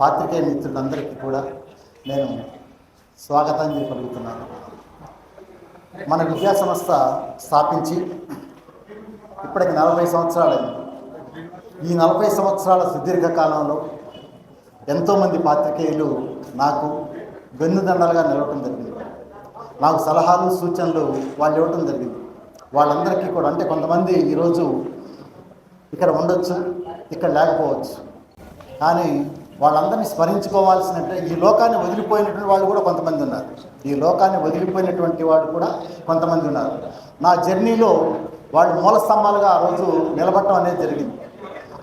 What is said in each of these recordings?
పాత్రికేయ మిత్రులందరికీ కూడా నేను స్వాగతాన్ని పలుకుతున్నాను. మన విద్యా సంస్థ స్థాపించి ఇప్పటికి నలభై సంవత్సరాలైంది. ఈ నలభై సంవత్సరాల సుదీర్ఘ కాలంలో ఎంతోమంది పాత్రికేయులు నాకు వెన్నుదండలుగా నిలవటం జరిగింది. నాకు సలహాలు సూచనలు వాళ్ళు ఇవ్వటం జరిగింది. వాళ్ళందరికీ కూడా అంటే కొంతమంది ఈరోజు ఇక్కడ ఉండొచ్చు ఇక్కడ లేకపోవచ్చు. కానీ వాళ్ళందరినీ స్మరించుకోవాల్సినట్టు ఈ లోకాన్ని వదిలిపోయినటువంటి వాళ్ళు కూడా కొంతమంది ఉన్నారు. ఈ లోకాన్ని వదిలిపోయినటువంటి వాడు కూడా కొంతమంది ఉన్నారు. నా జర్నీలో వాళ్ళు మూల స్తంభాలుగా ఆ రోజు నిలబడటం అనేది జరిగింది.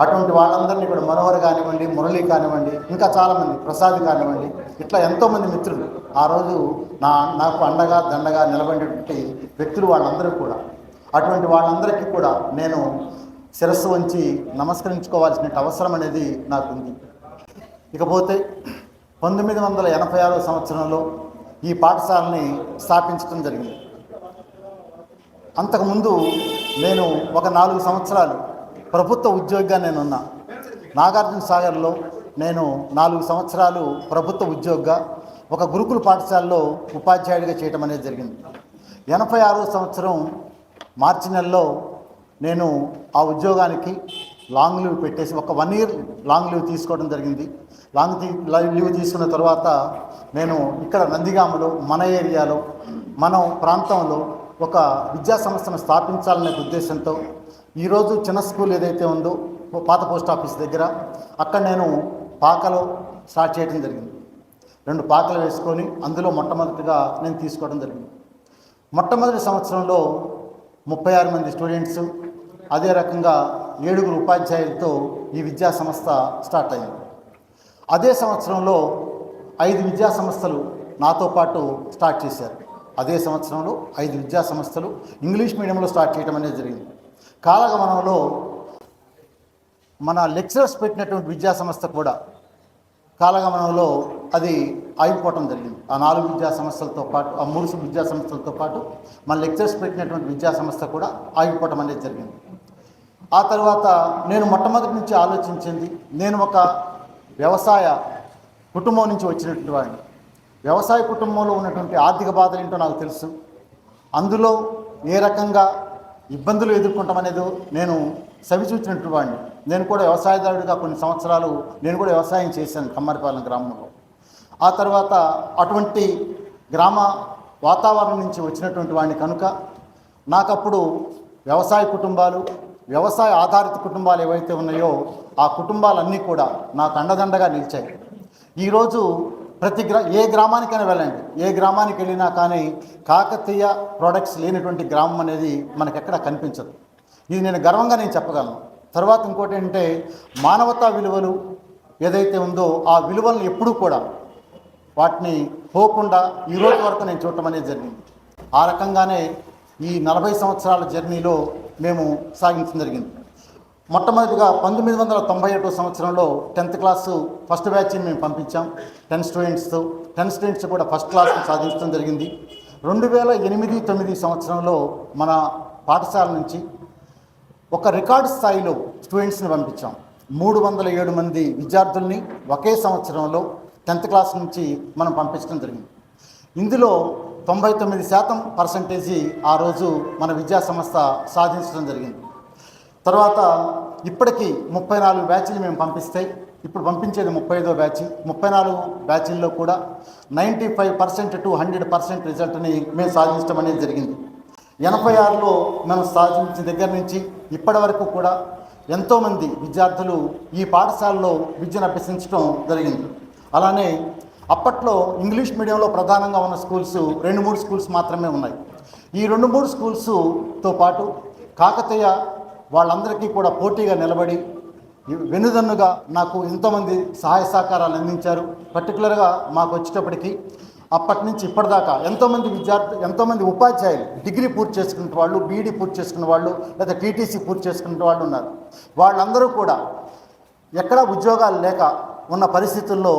అటువంటి వాళ్ళందరినీ కూడా మనోహర్ కానివ్వండి మురళి కానివ్వండి ఇంకా చాలామంది ప్రసాద్ కానివ్వండి ఇట్లా ఎంతోమంది మిత్రులు. ఆ రోజు నా నాకు అండగా దండగా నిలబడినటువంటి వ్యక్తులు వాళ్ళందరూ కూడా. అటువంటి వాళ్ళందరికీ కూడా నేను శిరస్సు వంచి నమస్కరించుకోవాల్సిన అవసరం అనేది నాకుంది. ఇకపోతే పంతొమ్మిది వందల ఎనభై ఆరో సంవత్సరంలో ఈ పాఠశాలని స్థాపించడం జరిగింది. అంతకుముందు నేను ఒక నాలుగు సంవత్సరాలు ప్రభుత్వ ఉద్యోగిగా నేనున్నా. నాగార్జున సాగర్లో నేను నాలుగు సంవత్సరాలు ప్రభుత్వ ఉద్యోగిగా ఒక గురుకుల పాఠశాలలో ఉపాధ్యాయుడిగా చేయటం అనేది జరిగింది. ఎనభై ఆరో సంవత్సరం మార్చి నెలలో నేను ఆ ఉద్యోగానికి లాంగ్ లీవ్ పెట్టేసి ఒక వన్ ఇయర్ లాంగ్ లీవ్ తీసుకోవడం జరిగింది. లాంగ్ లీవ్ తీసుకున్న తర్వాత నేను ఇక్కడ నందిగామలో మన ఏరియాలో మన ప్రాంతంలో ఒక విద్యా సంస్థను స్థాపించాలనే ఉద్దేశంతో ఈరోజు చిన్న స్కూల్ ఏదైతే ఉందో పాత పోస్ట్ ఆఫీస్ దగ్గర అక్కడ నేను పాకలో స్టార్ట్ చేయడం జరిగింది. రెండు పాకలు వేసుకొని అందులో మొట్టమొదటిగా నేను తీసుకోవడం జరిగింది. మొట్టమొదటి సంవత్సరంలో ముప్పై ఆరు మంది స్టూడెంట్స్ అదే రకంగా ఏడుగురు ఉపాధ్యాయులతో ఈ విద్యా సంస్థ స్టార్ట్ అయింది అదే సంవత్సరంలో ఐదు విద్యా సంస్థలు నాతో పాటు స్టార్ట్ చేశారు. అదే సంవత్సరంలో ఐదు విద్యా సంస్థలు ఇంగ్లీష్ మీడియంలో స్టార్ట్ చేయడం అనేది జరిగింది. కాలగమనంలో మన లెక్చరర్స్ పెట్టినటువంటి విద్యా సంస్థ కూడా కాలగమనంలో అది ఆగిపోవటం జరిగింది. ఆ నాలుగు విద్యా సంస్థలతో పాటు ఆ మూడు విద్యా సంస్థలతో పాటు మన లెక్చర్స్ పెట్టినటువంటి విద్యా సంస్థ కూడా ఆగిపోవటం అనేది జరిగింది. ఆ తర్వాత నేను మొట్టమొదటి నుంచి ఆలోచించింది నేను ఒక వ్యవసాయ కుటుంబం నుంచి వచ్చినటువంటి వాడిని. వ్యవసాయ కుటుంబంలో ఉన్నటువంటి ఆర్థిక బాధలు ఏంటో నాకు తెలుసు. అందులో ఏ రకంగా ఇబ్బందులు ఎదుర్కొంటామనేదో నేను సవిచూచినటువంటి వాడిని. నేను కూడా వ్యవసాయదారుడిగా కొన్ని సంవత్సరాలు నేను కూడా వ్యవసాయం చేశాను కమ్మరిపాలెం గ్రామంలో. ఆ తర్వాత అటువంటి గ్రామ వాతావరణం నుంచి వచ్చినటువంటి వాడిని కనుక నాకప్పుడు వ్యవసాయ కుటుంబాలు వ్యవసాయ ఆధారిత కుటుంబాలు ఏవైతే ఉన్నాయో ఆ కుటుంబాలన్నీ కూడా నాకు అండదండగా నిలిచాయి. ఈరోజు ప్రతి గ్రా ఏ గ్రామానికైనా వెళ్ళండి. ఏ గ్రామానికి వెళ్ళినా కానీ కాకతీయ ప్రోడక్ట్స్ లేనటువంటి గ్రామం అనేది మనకెక్కడ కనిపించదు. ఇది నేను గర్వంగా నేను చెప్పగలను. తర్వాత ఇంకోటి ఏంటంటే మానవతా విలువలు ఏదైతే ఉందో ఆ విలువలను ఎప్పుడూ కూడా వాటిని పోకుండా ఈ రోజు వరకు నేను చూడటం అనేది జరిగింది. ఆ రకంగానే ఈ నలభై సంవత్సరాల జర్నీలో మేము సాగించడం జరిగింది. మొట్టమొదటిగా పంతొమ్మిది వందల తొంభై ఒకటో సంవత్సరంలో టెన్త్ క్లాసు ఫస్ట్ బ్యాచ్ని మేము పంపించాం. టెన్ స్టూడెంట్స్తో టెన్ స్టూడెంట్స్ కూడా ఫస్ట్ క్లాస్ని సాధించడం జరిగింది. రెండు వేల ఎనిమిది తొమ్మిది సంవత్సరంలో మన పాఠశాల నుంచి ఒక రికార్డు స్థాయిలో స్టూడెంట్స్ని పంపించాం. మూడు వందల ఏడు మంది విద్యార్థుల్ని ఒకే సంవత్సరంలో టెన్త్ క్లాస్ నుంచి మనం పంపించడం జరిగింది. ఇందులో తొంభై తొమ్మిది శాతం పర్సంటేజీ ఆ రోజు మన విద్యా సంస్థ సాధించడం జరిగింది. తర్వాత ఇప్పటికీ ముప్పై నాలుగు బ్యాచ్లు మేము పంపిస్తే ఇప్పుడు పంపించేది ముప్పై ఐదో బ్యాచ్. ముప్పై నాలుగు బ్యాచ్ల్లో కూడా ninety five percent to hundred percent రిజల్ట్ని మేము సాధించడం అనేది జరిగింది. ఎనభై ఆరులో మనం సాధించిన దగ్గర నుంచి ఇప్పటి వరకు కూడా ఎంతోమంది విద్యార్థులు ఈ పాఠశాలలో విద్యను అభ్యసించడం జరిగింది. అలానే అప్పట్లో ఇంగ్లీష్ మీడియంలో ప్రధానంగా ఉన్న స్కూల్స్ రెండు మూడు స్కూల్స్ మాత్రమే ఉన్నాయి. ఈ రెండు మూడు స్కూల్స్తో పాటు కాకతీయ వాళ్ళందరికీ కూడా పోటీగా నిలబడి వెనుదన్నుగా నాకు ఎంతోమంది సహాయ సహకారాలు అందించారు. పర్టికులర్గా మాకు వచ్చేటప్పటికి అప్పటి నుంచి ఇప్పటిదాకా ఎంతోమంది విద్యార్థి ఎంతోమంది ఉపాధ్యాయులు డిగ్రీ పూర్తి చేసుకున్న వాళ్ళు బీఈడీ పూర్తి చేసుకున్న వాళ్ళు లేదా టీటీసీ పూర్తి చేసుకున్న వాళ్ళు ఉన్నారు. వాళ్ళందరూ కూడా ఎక్కడా ఉద్యోగాలు లేక ఉన్న పరిస్థితుల్లో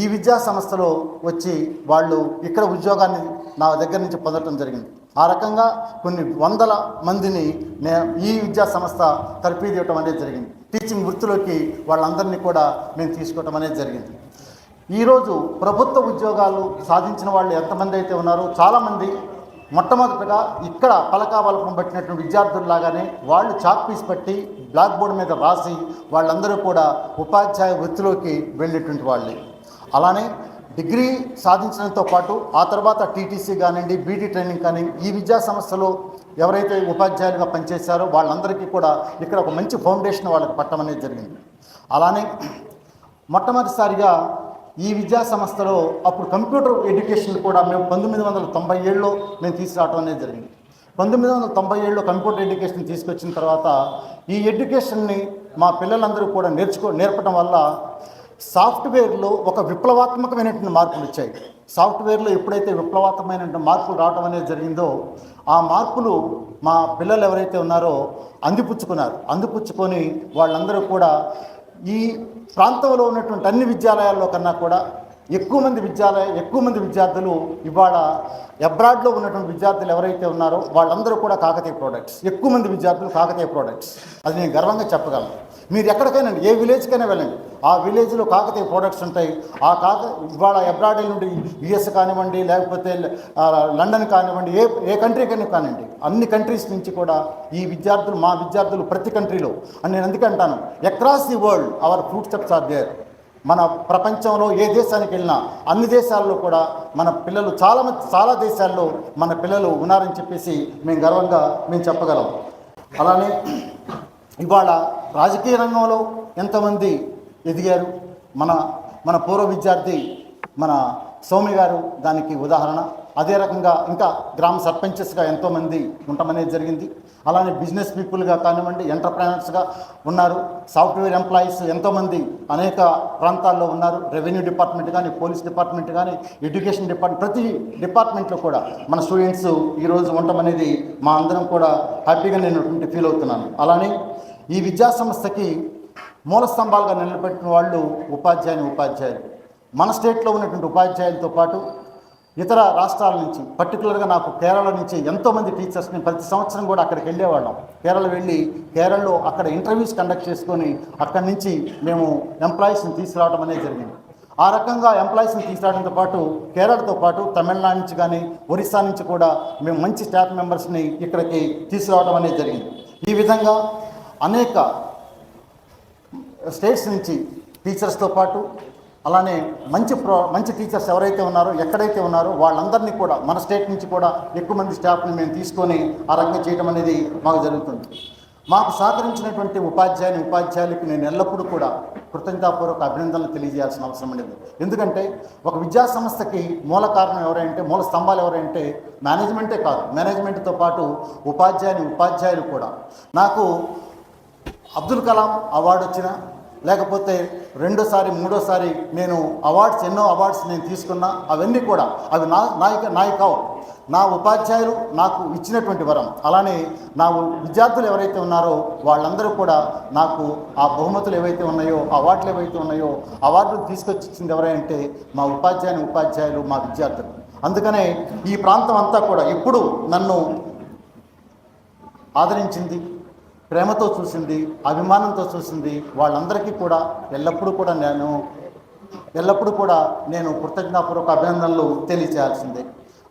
ఈ విద్యా సంస్థలో వచ్చి వాళ్ళు ఇక్కడ ఉద్యోగాన్ని నా దగ్గర నుంచి పొందడం జరిగింది. ఆ రకంగా కొన్ని వందల మందిని నే ఈ విద్యా సంస్థ తరఫీదు ఇవ్వటం అనేది జరిగింది. టీచింగ్ వృత్తిలోకి వాళ్ళందరినీ కూడా మేము తీసుకోవటం అనేది జరిగింది. ఈరోజు ప్రభుత్వ ఉద్యోగాలు సాధించిన వాళ్ళు ఎంతమంది అయితే ఉన్నారో చాలామంది మొట్టమొదటగా ఇక్కడ పలకాబలపం పట్టినటువంటి విద్యార్థుల్లాగానే వాళ్ళు చాక్ పీస్ పట్టి బ్లాక్ బోర్డు మీద రాసి వాళ్ళందరూ కూడా ఉపాధ్యాయ వృత్తిలోకి వెళ్ళేటువంటి వాళ్ళే. అలానే డిగ్రీ సాధించడంతో పాటు ఆ తర్వాత టీటీసీ కానివ్వండి బీటీ ట్రైనింగ్ కానీ ఈ విద్యా సంస్థలో ఎవరైతే ఉపాధ్యాయులుగా పనిచేశారో వాళ్ళందరికీ కూడా ఇక్కడ ఒక మంచి ఫౌండేషన్ వాళ్ళకి పట్టడం అనేది జరిగింది. అలానే మొట్టమొదటిసారిగా ఈ విద్యా సంస్థలో అప్పుడు కంప్యూటర్ ఎడ్యుకేషన్ కూడా మేము పంతొమ్మిది వందల తొంభై ఏడులో మేము తీసుకురావడం అనేది జరిగింది. పంతొమ్మిది వందల తొంభై ఏడులో కంప్యూటర్ ఎడ్యుకేషన్ తీసుకొచ్చిన తర్వాత ఈ ఎడ్యుకేషన్ని మా పిల్లలందరూ కూడా నేర్చుకో నేర్పడం వల్ల సాఫ్ట్వేర్లో ఒక విప్లవాత్మకమైనటువంటి మార్పులు వచ్చాయి. సాఫ్ట్వేర్లో ఎప్పుడైతే విప్లవాత్మకమైనటువంటి మార్పులు రావడం అనేది జరిగిందో ఆ మార్పులు మా పిల్లలు ఎవరైతే ఉన్నారో అందిపుచ్చుకున్నారు. అందిపుచ్చుకొని వాళ్ళందరూ కూడా ఈ ప్రాంతంలో ఉన్నటువంటి అన్ని విద్యాలయాల్లో కన్నా కూడా ఎక్కువ మంది విద్యాలయ ఎక్కువ మంది విద్యార్థులు ఇవాళ అబ్రాడ్లో ఉన్నటువంటి విద్యార్థులు ఎవరైతే ఉన్నారో వాళ్ళందరూ కూడా కాకతీయ ప్రోడక్ట్స్ ఎక్కువ మంది విద్యార్థులు కాకతీయ ప్రోడక్ట్స్ అది నేను గర్వంగా చెప్పగలను. మీరు ఎక్కడికైనా ఏ విలేజ్కైనా వెళ్ళండి. ఆ విలేజ్లో కాకతీయ ప్రోడక్ట్స్ ఉంటాయి. ఆ కాక ఇవాళ అబ్రాడ్ నుండి యుఎస్ కానివ్వండి లేకపోతే లండన్ కానివ్వండి ఏ ఏ కంట్రీకైనా కానివ్వండి అన్ని కంట్రీస్ నుంచి కూడా ఈ విద్యార్థులు మా విద్యార్థులు ప్రతి కంట్రీలో అని నేను అందుకే అంటాను. Across the world our fruit steps are there మన ప్రపంచంలో ఏ దేశానికి వెళ్ళినా అన్ని దేశాల్లో కూడా మన పిల్లలు చాలా చాలా దేశాల్లో మన పిల్లలు ఉన్నారని చెప్పేసి మేము గర్వంగా మేము చెప్పగలం. అలానే ఇవాళ రాజకీయ రంగంలో ఎంతమంది ఎదిగారు? మన మన పూర్వ విద్యార్థి మన సౌమ్య గారు దానికి ఉదాహరణ. అదే రకంగా ఇంకా గ్రామ సర్పంచెస్గా ఎంతోమంది ఉండమనేది జరిగింది. అలానే బిజినెస్ పీపుల్గా కానివ్వండి ఎంటర్ప్రైనర్స్గా ఉన్నారు. సాఫ్ట్వేర్ ఎంప్లాయీస్ ఎంతోమంది అనేక ప్రాంతాల్లో ఉన్నారు. రెవెన్యూ డిపార్ట్మెంట్ కానీ పోలీస్ డిపార్ట్మెంట్ కానీ ఎడ్యుకేషన్ డిపార్ట్మెంట్ ప్రతి డిపార్ట్మెంట్లో కూడా మన స్టూడెంట్స్ ఈరోజు ఉండమనేది మా అందరం కూడా హ్యాపీగా నేను ఫీల్ అవుతున్నాను. అలానే ఈ విద్యా సంస్థకి మూల స్తంభాలుగా నిలబెట్టిన వాళ్ళు ఉపాధ్యాయుని ఉపాధ్యాయులు. మన స్టేట్లో ఉన్నటువంటి ఉపాధ్యాయులతో పాటు ఇతర రాష్ట్రాల నుంచి పర్టికులర్గా నాకు కేరళ నుంచి ఎంతోమంది టీచర్స్ని ప్రతి సంవత్సరం కూడా అక్కడికి వెళ్ళేవాళ్ళం. కేరళ వెళ్ళి కేరళలో అక్కడ ఇంటర్వ్యూస్ కండక్ట్ చేసుకొని అక్కడి నుంచి మేము ఎంప్లాయీస్ని తీసుకురావడం అనేది జరిగింది. ఆ రకంగా ఎంప్లాయీస్ని తీసుకురావడంతో పాటు కేరళతో పాటు తమిళనాడు నుంచి కానీ ఒరిస్సా నుంచి కూడా మేము మంచి స్టాఫ్ మెంబర్స్ని ఇక్కడికి తీసుకురావడం అనేది జరిగింది. ఈ విధంగా అనేక స్టేట్స్ నుంచి టీచర్స్తో పాటు అలానే మంచి ప్రో మంచి టీచర్స్ ఎవరైతే ఉన్నారో ఎక్కడైతే ఉన్నారో వాళ్ళందరినీ కూడా మన స్టేట్ నుంచి కూడా ఎక్కువ మంది స్టాఫ్ని మేము తీసుకొని ఆ రకంగా చేయడం అనేది మాకు జరుగుతుంది. మాకు సహకరించినటువంటి ఉపాధ్యాయుని ఉపాధ్యాయులకు నేను ఎల్లప్పుడూ కూడా కృతజ్ఞతాపూర్వక అభినందనలు తెలియజేయాల్సిన అవసరం ఉండేది ఎందుకంటే ఒక విద్యా సంస్థకి మూల కారణం ఎవరంటే మూల స్తంభాలు ఎవరంటే మేనేజ్మెంటే కాదు. మేనేజ్మెంట్తో పాటు ఉపాధ్యాయుని ఉపాధ్యాయులు కూడా. నాకు అబ్దుల్ కలాం అవార్డు వచ్చిన లేకపోతే రెండోసారి మూడోసారి నేను అవార్డ్స్ ఎన్నో అవార్డ్స్ నేను తీసుకున్నా అవన్నీ కూడా అవి నా నాయక నాయకవు. నా ఉపాధ్యాయులు నాకు ఇచ్చినటువంటి వరం. అలానే నా విద్యార్థులు ఎవరైతే ఉన్నారో వాళ్ళందరూ కూడా నాకు ఆ బహుమతులు ఏవైతే ఉన్నాయో అవార్డులు ఏవైతే ఉన్నాయో అవార్డులు తీసుకొచ్చి ఇచ్చింది ఎవరంటే మా ఉపాధ్యాయుని ఉపాధ్యాయులు మా విద్యార్థులు. అందుకనే ఈ ప్రాంతం అంతా కూడా ఎప్పుడు నన్ను ఆదరించింది. ప్రేమతో చూసింది అభిమానంతో చూసింది వాళ్ళందరికీ కూడా ఎల్లప్పుడూ కూడా నేను ఎల్లప్పుడూ కూడా నేను కృతజ్ఞాపూర్వక అభినందనలు తెలియచేయాల్సిందే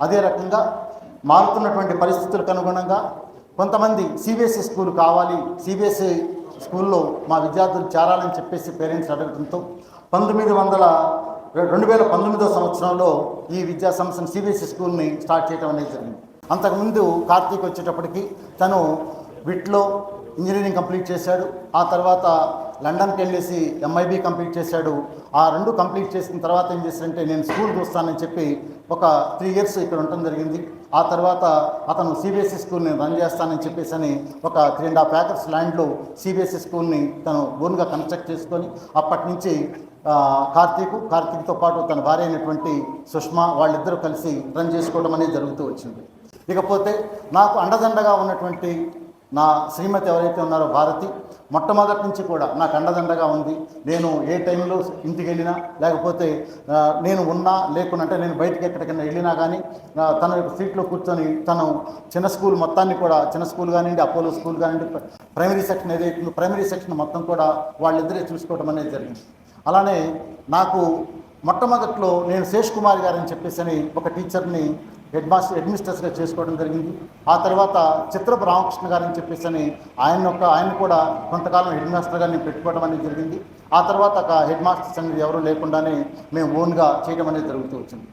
అదే రకంగా మారుతున్నటువంటి పరిస్థితులకు అనుగుణంగా కొంతమంది సిబిఎస్ఈ స్కూల్ కావాలి సిబిఎస్ఈ స్కూల్లో మా విద్యార్థులు చేరాలని చెప్పేసి పేరెంట్స్ అడగడంతో పంతొమ్మిది వందల రెండు వేల పంతొమ్మిదో సంవత్సరంలో ఈ విద్యా సంస్థను సిబిఎస్ఈ స్కూల్ని స్టార్ట్ చేయడం అనేది జరిగింది. అంతకుముందు కార్తీక్ వచ్చేటప్పటికి తను విట్లో ఇంజనీరింగ్ కంప్లీట్ చేశాడు. ఆ తర్వాత లండన్కి వెళ్ళేసి ఎంఐబి కంప్లీట్ చేశాడు. ఆ రెండు కంప్లీట్ చేసిన తర్వాత ఏం చేశాడంటే నేను స్కూల్ చూస్తానని చెప్పి ఒక త్రీ ఇయర్స్ ఇక్కడ ఉండటం జరిగింది. ఆ తర్వాత అతను సిబిఎస్ఈ స్కూల్ని రన్ చేస్తానని చెప్పేసి అని ఒక త్రీ అండ్ హాఫ్ ఏకర్స్ ల్యాండ్లో సిబిఎస్ఈ స్కూల్ని తను ఓన్గా కన్స్ట్రక్ట్ చేసుకొని అప్పటి నుంచి కార్తీక్ కార్తీక్తో పాటు తన భార్య అయినటువంటి సుష్మా వాళ్ళిద్దరూ కలిసి రన్ చేసుకోవడం అనేది జరుగుతూ వచ్చింది. ఇకపోతే నాకు అండదండగా ఉన్నటువంటి నా శ్రీమతి ఎవరైతే ఉన్నారో భారతి మొట్టమొదటి నుంచి కూడా నాకు అండదండగా ఉంది. నేను ఏ టైంలో ఇంటికి వెళ్ళినా లేకపోతే నేను ఉన్నా లేకుండా అంటే నేను బయటికి ఎక్కడికైనా వెళ్ళినా కానీ తన యొక్క సీట్లో కూర్చొని తను చిన్న స్కూల్ మొత్తాన్ని కూడా చిన్న స్కూల్ కానివ్వండి అపోలో స్కూల్ కానివ్వండి ప్రైమరీ సెక్షన్ ఏదైతే ప్రైమరీ సెక్షన్ మొత్తం కూడా వాళ్ళిద్దరే చూసుకోవడం అనేది జరిగింది. అలానే నాకు మొట్టమొదట్లో నేను శేష్ కుమార్ గారు అని చెప్పేసి అని ఒక టీచర్ని హెడ్ మాస్టర్ హెడ్ చేసుకోవడం జరిగింది. ఆ తర్వాత చిత్రపు రామకృష్ణ గారు అని చెప్పేసి అని ఆయన యొక్క ఆయన కూడా కొంతకాలం హెడ్ మాస్టర్గా నేను పెట్టుకోవడం అనేది జరిగింది. ఆ తర్వాత ఒక హెడ్ మాస్టర్స్ అనేది ఎవరు లేకుండానే మేము ఓన్గా చేయడం అనేది జరుగుతూ వచ్చింది.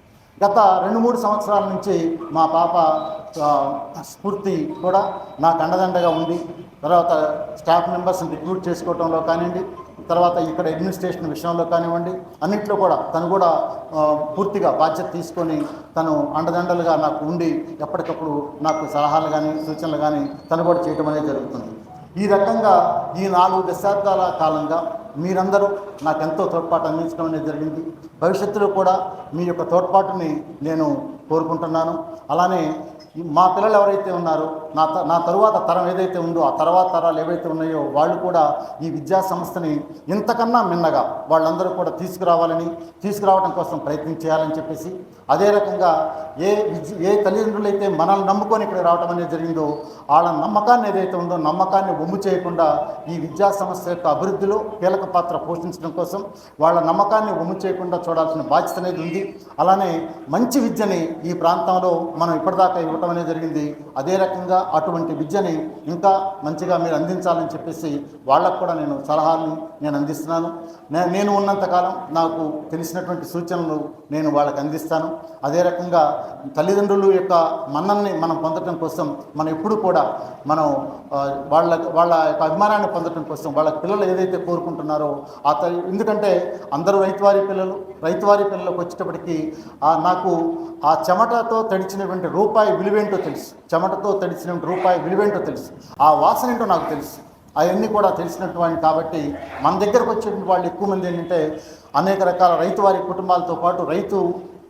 గత రెండు మూడు సంవత్సరాల నుంచి మా పాప స్ఫూర్తి కూడా నాకు అండదండగా ఉంది. తర్వాత స్టాఫ్ మెంబర్స్ని రిక్రూట్ చేసుకోవడంలో కానివ్వండి తర్వాత ఇక్కడ అడ్మినిస్ట్రేషన్ విషయంలో కానివ్వండి అన్నింటిలో కూడా తను కూడా పూర్తిగా బాధ్యత తీసుకొని తను అండదండలుగా నాకు ఉండి ఎప్పటికప్పుడు నాకు సలహాలు కానీ సూచనలు కానీ తను కూడా చేయటం అనేది జరుగుతుంది. ఈ రకంగా ఈ నాలుగు దశాబ్దాల కాలంగా మీరందరూ నాకు ఎంతో తోడ్పాటు అందించడం అనేది జరిగింది. భవిష్యత్తులో కూడా మీ యొక్క తోడ్పాటుని నేను కోరుకుంటున్నాను. అలానే మా పిల్లలు ఎవరైతే ఉన్నారో నా త- నా తరువాత తరం ఏదైతే ఉందో ఆ తర్వాత తరాలు ఏవైతే ఉన్నాయో వాళ్ళు కూడా ఈ విద్యా సంస్థని ఇంతకన్నా మిన్నగా వాళ్ళందరూ కూడా తీసుకురావాలని తీసుకురావడం కోసం ప్రయత్నం చేయాలని చెప్పేసి అదే రకంగా ఏ విద్య ఏ తల్లిదండ్రులు అయితే మనల్ని నమ్ముకొని ఇక్కడ రావడం అనేది జరిగిందో వాళ్ళ నమ్మకాన్ని ఏదైతే ఉందో నమ్మకాన్ని ఒమ్ము చేయకుండా ఈ విద్యా సంస్థ యొక్క అభివృద్ధిలో కీలక పాత్ర పోషించడం కోసం వాళ్ళ నమ్మకాన్ని ఒమ్ము చేయకుండా చూడాల్సిన బాధ్యత అనేది ఉంది. అలానే మంచి విద్యని ఈ ప్రాంతంలో మనం ఇప్పటిదాకా ఇవ్వటం అనేది జరిగింది. అదే రకంగా అటువంటి విద్యని ఇంకా మంచిగా మీరు అందించాలని చెప్పేసి వాళ్ళకు కూడా నేను సలహాలను నేను అందిస్తున్నాను. నేను ఉన్నంతకాలం నాకు తెలిసినటువంటి సూచనలు నేను వాళ్ళకి అందిస్తాను. అదే రకంగా తల్లిదండ్రుల యొక్క మన్నల్ని మనం పొందటం కోసం మనం ఎప్పుడు కూడా మనం వాళ్ళ వాళ్ళ యొక్క అభిమానాన్ని పొందటం కోసం వాళ్ళ పిల్లలు ఏదైతే కోరుకుంటున్నారో ఆ తల్లి ఎందుకంటే అందరూ రైతువారి పిల్లలు రైతువారి పిల్లలకు వచ్చేటప్పటికి నాకు ఆ చెమటతో తడిచినటువంటి రూపాయి విలువేంటో తెలుసు. చెమటతో తడిచినటువంటి రూపాయి విలువేంటో తెలుసు. ఆ వాసన ఏంటో నాకు తెలుసు. అవన్నీ కూడా తెలిసినటువంటి కాబట్టి మన దగ్గరకు వచ్చేటువంటి వాళ్ళు ఎక్కువ మంది ఏంటంటే అనేక రకాల రైతు వారి కుటుంబాలతో పాటు రైతు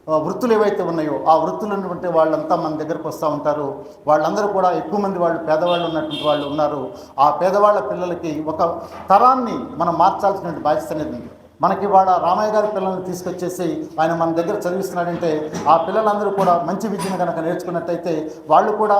వృత్తులు ఏవైతే ఉన్నాయో ఆ వృత్తులు ఉన్నటువంటి వాళ్ళంతా మన దగ్గరకు వస్తూ ఉంటారు. వాళ్ళందరూ కూడా ఎక్కువ మంది వాళ్ళు పేదవాళ్ళు ఉన్నటువంటి వాళ్ళు ఉన్నారు. ఆ పేదవాళ్ళ పిల్లలకి ఒక తరాన్ని మనం మార్చాల్సినటువంటి బాధ్యత అనేది ఉంది. మనకి వాళ్ళ రామయ్య గారి పిల్లల్ని తీసుకొచ్చేసి ఆయన మన దగ్గర చదివిస్తున్నాడంటే ఆ పిల్లలందరూ కూడా మంచి విద్యను కనుక నేర్చుకున్నట్టయితే వాళ్ళు కూడా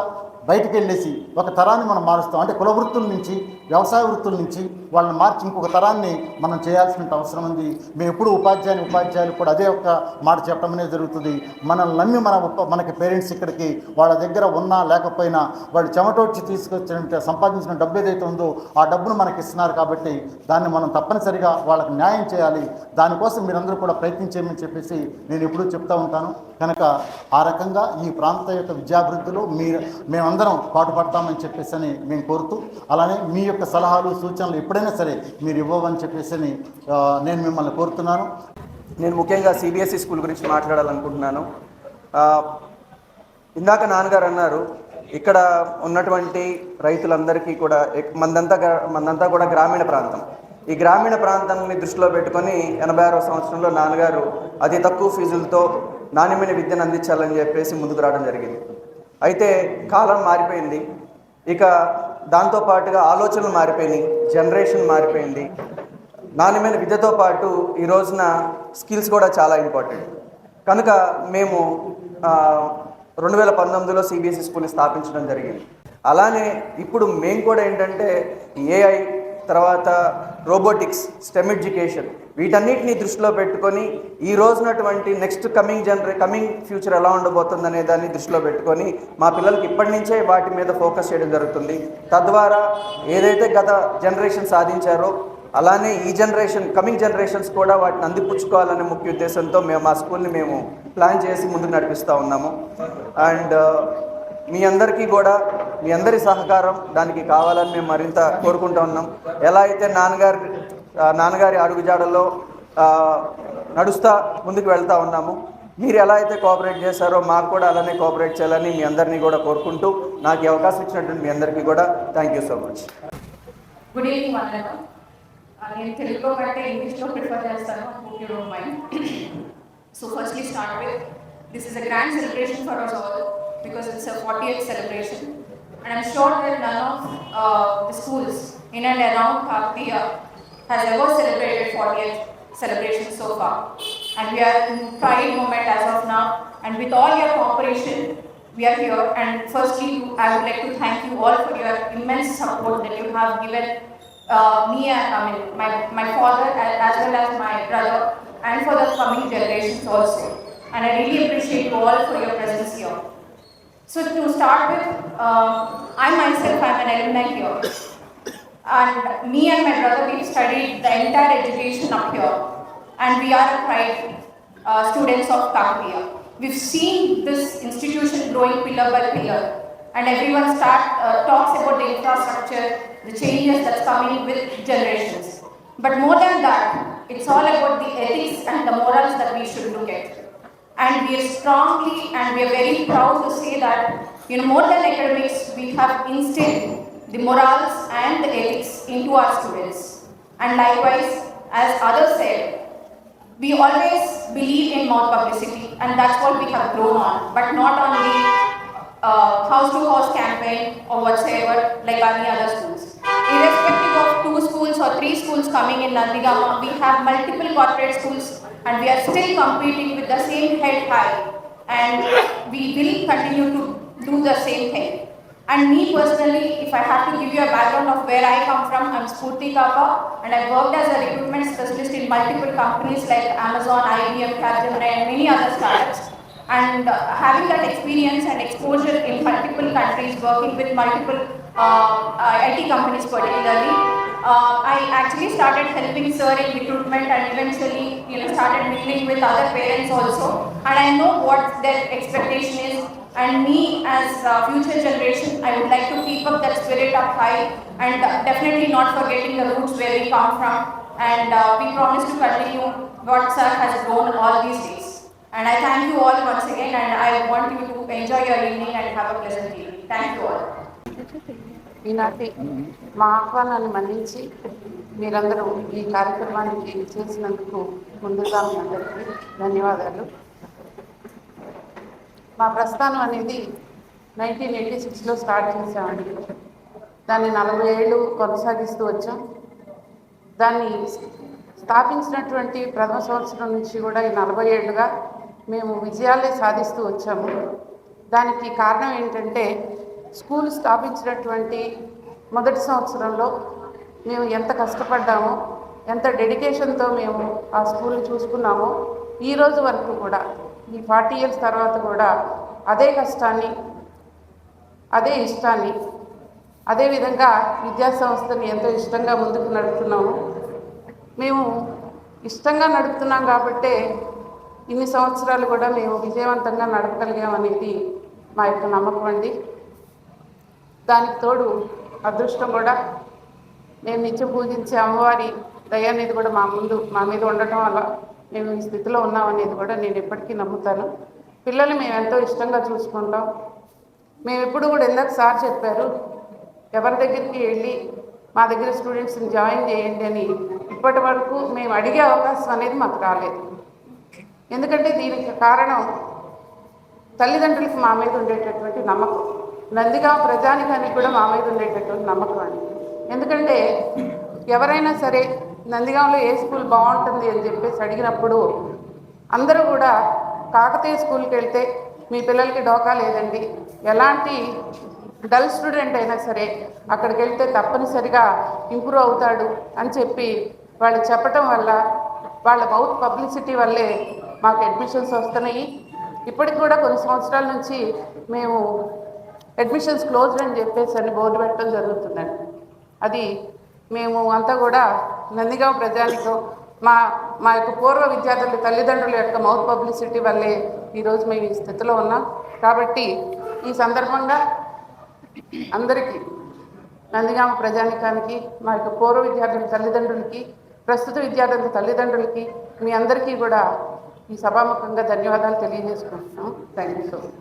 బయటికి వెళ్ళేసి ఒక తరాన్ని మనం మారుస్తాం. అంటే కుల వృత్తుల నుంచి వ్యవసాయ వృత్తుల నుంచి వాళ్ళని మార్చి ఇంకొక తరాన్ని మనం చేయాల్సిన అవసరం ఉంది. మేము ఎప్పుడు ఉపాధ్యాయుని ఉపాధ్యాయులు కూడా అదే ఒక మాట చెప్పడం అనేది జరుగుతుంది. మనల్ని నమ్మి మన మనకి పేరెంట్స్ ఇక్కడికి వాళ్ళ దగ్గర ఉన్నా లేకపోయినా వాళ్ళు చెమటోడ్చి తీసుకొచ్చిన సంపాదించిన డబ్బు ఏదైతే ఉందో ఆ డబ్బును మనకి ఇస్తున్నారు కాబట్టి దాన్ని మనం తప్పనిసరిగా వాళ్ళకి న్యాయం చేయాలి. దానికోసం మీరందరూ కూడా ప్రయత్నించేయమని చెప్పేసి నేను ఎప్పుడూ చెప్తా ఉంటాను. కనుక ఆ రకంగా ఈ ప్రాంత యొక్క విద్యాభివృద్ధిలో మీరు మేము మేమందరం పాటుపడతామని చెప్పేసి అని మేము కోరుతూ అలానే మీ యొక్క సలహాలు సూచనలు ఎప్పుడైనా సరే మీరు ఇవ్వమని చెప్పేసి అని, నేను మిమ్మల్ని కోరుతున్నాను. నేను ముఖ్యంగా సిబిఎస్ఈ స్కూల్ గురించి మాట్లాడాలనుకుంటున్నాను. ఇందాక నాన్నగారు అన్నారు ఇక్కడ ఉన్నటువంటి రైతులందరికీ కూడా మందంతా మందంతా కూడా గ్రామీణ ప్రాంతం. ఈ గ్రామీణ ప్రాంతాన్ని దృష్టిలో పెట్టుకొని ఎనభై ఆరో సంవత్సరంలో నాన్నగారు అతి తక్కువ ఫీజులతో నాణ్యమైన విద్యను అందించాలని చెప్పేసి ముందుకు రావడం జరిగింది. అయితే కాలం మారిపోయింది. ఇక దాంతో పాటుగా ఆలోచనలు మారిపోయినాయి. జనరేషన్ మారిపోయింది. నాణ్యమైన విద్యతో పాటు ఈ రోజున స్కిల్స్ కూడా చాలా ఇంపార్టెంట్. కనుక మేము రెండు వేల పంతొమ్మిదిలో సిబిఎస్ఈ స్కూల్ని స్థాపించడం జరిగింది. అలానే ఇప్పుడు మేము కూడా ఏంటంటే ఏఐ తర్వాత రోబోటిక్స్ స్టెమ్ ఎడ్యుకేషన్ వీటన్నిటిని దృష్టిలో పెట్టుకొని ఈ రోజునటువంటి నెక్స్ట్ కమింగ్ జనరే కమింగ్ ఫ్యూచర్ ఎలా ఉండబోతుంది అనే దాన్ని దృష్టిలో పెట్టుకొని మా పిల్లలకి ఇప్పటి నుంచే వాటి మీద ఫోకస్ చేయడం జరుగుతుంది. తద్వారా ఏదైతే గత జనరేషన్ సాధించారో అలానే ఈ జనరేషన్ కమింగ్ జనరేషన్స్ కూడా వాటిని అందిపుచ్చుకోవాలనే ముఖ్య ఉద్దేశంతో మేము మా స్కూల్ని మేము ప్లాన్ చేసి ముందుకు నడిపిస్తూ ఉన్నాము. అండ్ మీ అందరికీ కూడా మీ అందరి సహకారం దానికి కావాలని మేము మరింత కోరుకుంటూ ఉన్నాం. ఎలా అయితే నాన్నగారి నాన్నగారి అడుగుజాడల్లో ఆ, నడుస్తా ముందుకు వెళ్తూ ఉన్నాము మీరు ఎలా అయితే కోఆపరేట్ చేశారో మాకు కూడా అలానే కోఆపరేట్ చేయాలని మీ అందరినీ కూడా కోరుకుంటూ నాకు అవకాశం ఇచ్చినటువంటి మీ అందరికీ కూడా thank you so much good evening అందరూ నేను తెలుగులో కంటే ఇంగ్లీష్లో ప్రిఫర్ చేస్తాను hope you don't mind so firstly start with this is a grand celebration for us all because it's a 40th celebration. And I'm sure that none of uh, the schools in and around Kaktiya has ever celebrated 40th celebration so far. And we are in pride moment as of now. And with all your cooperation, we are here. And firstly, I would like to thank you all for your immense support that you have given uh, me and I mean, my, my father as well as my brother and for the coming generations also. And I really appreciate you all for your presence here. So to start with, uh, I myself am an alumni here. And me and my brother, we've studied the entire education up here. And we are pride uh, students of Kakriya. We've seen this institution growing pillar by pillar. And everyone start, uh, talks about the infrastructure, the changes that's coming with generations. But more than that, it's all about the ethics and the morals that we should look at. And we are strongly and we are very proud to say that, you know, more than academics, we have instilled the morals and the ethics into our students. And likewise, as others said, we always believe in mouth publicity and that's what we have grown on, but not on the uh, house to house campaign or whatsoever like any other schools. Irrespective of two schools or three schools coming in Nandigama, we have multiple corporate schools and we are still competing with the same head high and we will continue to do the same thing. And me personally, if I have to give you a background of where I come from, I'm Spurti Kappa and I worked as a recruitment specialist in multiple companies like Amazon, IBM, Capgemini and many other startups. And uh, having that experience and exposure in multiple countries, working with multiple uh, IT companies particularly, uh, I actually started helping sir in recruitment and eventually, you know, started mingling with other parents also. And I know what their expectation is. And me as future generation, I would like to keep up that spirit up high and definitely not forgetting the roots where we come from. And uh, we promise to continue what sir has grown all these days. And I thank you all once again and I want you to enjoy your evening and have a pleasant evening. Thank you all. ఈనాటి మా ఆహ్వానాన్ని మన్నించి మీరందరూ ఈ కార్యక్రమానికి చేసినందుకు ముందుగా మీ అందరికీ ధన్యవాదాలు. మా ప్రస్థానం అనేది నైన్టీన్ ఎయిటీ సిక్స్లో స్టార్ట్ చేసామండి దాన్ని నలభై ఏళ్ళు కొనసాగిస్తూ వచ్చాం. దాన్ని స్థాపించినటువంటి ప్రథమ సంవత్సరం నుంచి కూడా ఈ నలభై ఏళ్ళుగా మేము విజయాలే సాధిస్తూ వచ్చాము. దానికి కారణం ఏంటంటే స్కూల్ స్థాపించినటువంటి మొదటి సంవత్సరంలో మేము ఎంత కష్టపడ్డామో ఎంత డెడికేషన్తో మేము ఆ స్కూల్ని చూసుకున్నామో ఈ రోజు వరకు కూడా ఈ ఫార్టీ ఇయర్స్ తర్వాత కూడా అదే కష్టాన్ని అదే ఇష్టాన్ని అదేవిధంగా విద్యాసంస్థని ఎంతో ఇష్టంగా ముందుకు నడుపుతున్నాము. మేము ఇష్టంగా నడుపుతున్నాం కాబట్టే ఇన్ని సంవత్సరాలు కూడా మేము విజయవంతంగా నడపగలిగామనేది మా యొక్క నమ్మకం అండి. దానికి తోడు అదృష్టం కూడా మేము నిత్యం పూజించే అమ్మవారి దయ అనేది కూడా మా ముందు మా మీద ఉండటం వల్ల మేము ఈ స్థితిలో ఉన్నాం అనేది కూడా నేను ఎప్పటికీ నమ్ముతాను. పిల్లల్ని మేము ఎంతో ఇష్టంగా చూసుకుంటాం. మేము ఎప్పుడు కూడా ఇందాక సార్ చెప్పారు ఎవరి దగ్గరికి వెళ్ళి మా దగ్గర స్టూడెంట్స్ని జాయిన్ చేయండి అని ఇప్పటి వరకు మేము అడిగే అవకాశం అనేది మాకు రాలేదు. ఎందుకంటే దీనికి కారణం తల్లిదండ్రులకు మా మీద ఉండేటటువంటి నమ్మకం. నందిగా ప్రజానికానికి కూడా మా మీద ఉండేటటువంటి నమ్మకం అండి. ఎందుకంటే ఎవరైనా సరే నందిగాంలో ఏ స్కూల్ బాగుంటుంది అని చెప్పేసి అడిగినప్పుడు అందరూ కూడా కాకతీయ స్కూల్కి వెళ్తే మీ పిల్లలకి డోకా లేదండి. ఎలాంటి డల్ స్టూడెంట్ అయినా సరే అక్కడికి వెళ్తే తప్పనిసరిగా ఇంప్రూవ్ అవుతాడు అని చెప్పి వాళ్ళు చెప్పటం వల్ల వాళ్ళ మౌత్ పబ్లిసిటీ వల్లే మాకు అడ్మిషన్స్ వస్తున్నాయి. ఇప్పటికి కూడా కొన్ని సంవత్సరాల నుంచి మేము అడ్మిషన్స్ క్లోజ్ అని చెప్పేసి అని బోర్డు పెట్టడం జరుగుతుందండి. అది మేము అంతా కూడా నందిగాం ప్రజానికం మా మా యొక్క పూర్వ విద్యార్థుల తల్లిదండ్రుల యొక్క మౌత్ పబ్లిసిటీ వల్లే ఈరోజు మేము ఈ స్థితిలో ఉన్నాం. కాబట్టి ఈ సందర్భంగా అందరికీ నందిగామ ప్రజానికానికి మా యొక్క పూర్వ విద్యార్థుల తల్లిదండ్రులకి ప్రస్తుత విద్యార్థుల తల్లిదండ్రులకి మీ అందరికీ కూడా ఈ సభాముఖంగా ధన్యవాదాలు తెలియజేసుకుంటున్నాం. Thank you so much